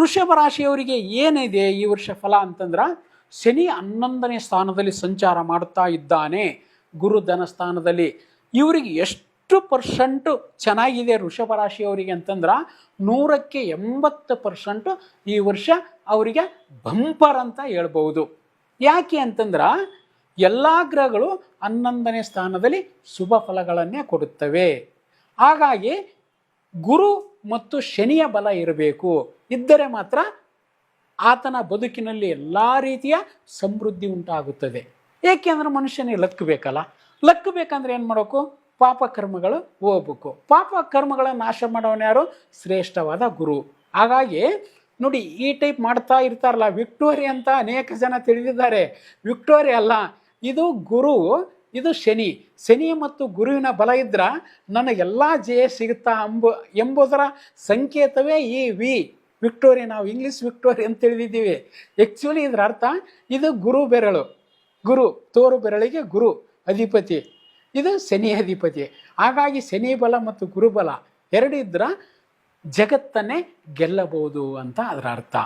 ವೃಷಭ ರಾಶಿಯವರಿಗೆ ಏನಿದೆ ಈ ವರ್ಷ ಫಲ ಅಂತಂದ್ರೆ ಶನಿ ಹನ್ನೊಂದನೇ ಸ್ಥಾನದಲ್ಲಿ ಸಂಚಾರ ಮಾಡುತ್ತಾ ಇದ್ದಾನೆ. ಗುರು ಧನ ಸ್ಥಾನದಲ್ಲಿ ಇವರಿಗೆ ಎಷ್ಟು ಪರ್ಸೆಂಟು ಚೆನ್ನಾಗಿದೆ ವೃಷಭ ರಾಶಿಯವರಿಗೆ ಅಂತಂದ್ರೆ ನೂರಕ್ಕೆ ಎಂಬತ್ತು ಪರ್ಸೆಂಟು ಈ ವರ್ಷ ಅವರಿಗೆ ಬಂಪರ್ ಅಂತ ಹೇಳ್ಬೋದು ಯಾಕೆ ಅಂತಂದ್ರೆ ಎಲ್ಲ ಗ್ರಹಗಳು ಹನ್ನೊಂದನೇ ಸ್ಥಾನದಲ್ಲಿ ಶುಭ ಫಲಗಳನ್ನೇ ಕೊಡುತ್ತವೆ. ಹಾಗಾಗಿ ಗುರು ಮತ್ತು ಶನಿಯ ಬಲ ಇರಬೇಕು. ಇದ್ದರೆ ಮಾತ್ರ ಆತನ ಬದುಕಿನಲ್ಲಿ ಎಲ್ಲ ರೀತಿಯ ಸಮೃದ್ಧಿ ಉಂಟಾಗುತ್ತದೆ. ಏಕೆಂದ್ರೆ ಮನುಷ್ಯನಿಗೆ ಲಕ್ ಬೇಕಲ್ಲ. ಲಕ್ ಬೇಕಂದ್ರೆ ಏನು ಮಾಡಬೇಕು? ಪಾಪ ಕರ್ಮಗಳು ಹೋಗ್ಬೇಕು. ಪಾಪ ಕರ್ಮಗಳ ನಾಶ ಮಾಡೋನು ಯಾರು? ಶ್ರೇಷ್ಠವಾದ ಗುರು. ಹಾಗಾಗಿ ನೋಡಿ, ಈ ಟೈಪ್ ಮಾಡ್ತಾ ಇರ್ತಾರಲ್ಲ ವಿಕ್ಟೋರಿ ಅಂತ ಅನೇಕ ಜನ ತಿಳಿದಿದ್ದಾರೆ. ವಿಕ್ಟೋರಿ ಅಲ್ಲ, ಇದು ಗುರು ಇದು ಶನಿ. ಶನಿ ಮತ್ತು ಗುರುವಿನ ಬಲ ಇದ್ರ ನನಗೆಲ್ಲ ಜಯ ಸಿಗುತ್ತಾ ಅಂಬ ಎಂಬುದರ ಸಂಕೇತವೇ ಈ ವಿ. ವಿಕ್ಟೋರಿ ನಾವು ಇಂಗ್ಲೀಷ್ ವಿಕ್ಟೋರಿ ಅಂತ ತಿಳಿದಿದ್ದೀವಿ. ಆ್ಯಕ್ಚುಲಿ ಇದರ ಅರ್ಥ ಇದು ಗುರು ಬೆರಳು. ಗುರು, ತೋರು ಬೆರಳಿಗೆ ಗುರು, ಅಧಿಪತಿ. ಇದು ಶನಿ ಅಧಿಪತಿ. ಹಾಗಾಗಿ ಶನಿ ಬಲ ಮತ್ತು ಗುರುಬಲ ಎರಡು ಇದ್ರ ಜಗತ್ತನ್ನೇ ಗೆಲ್ಲಬಹುದು ಅಂತ ಅದರ ಅರ್ಥ.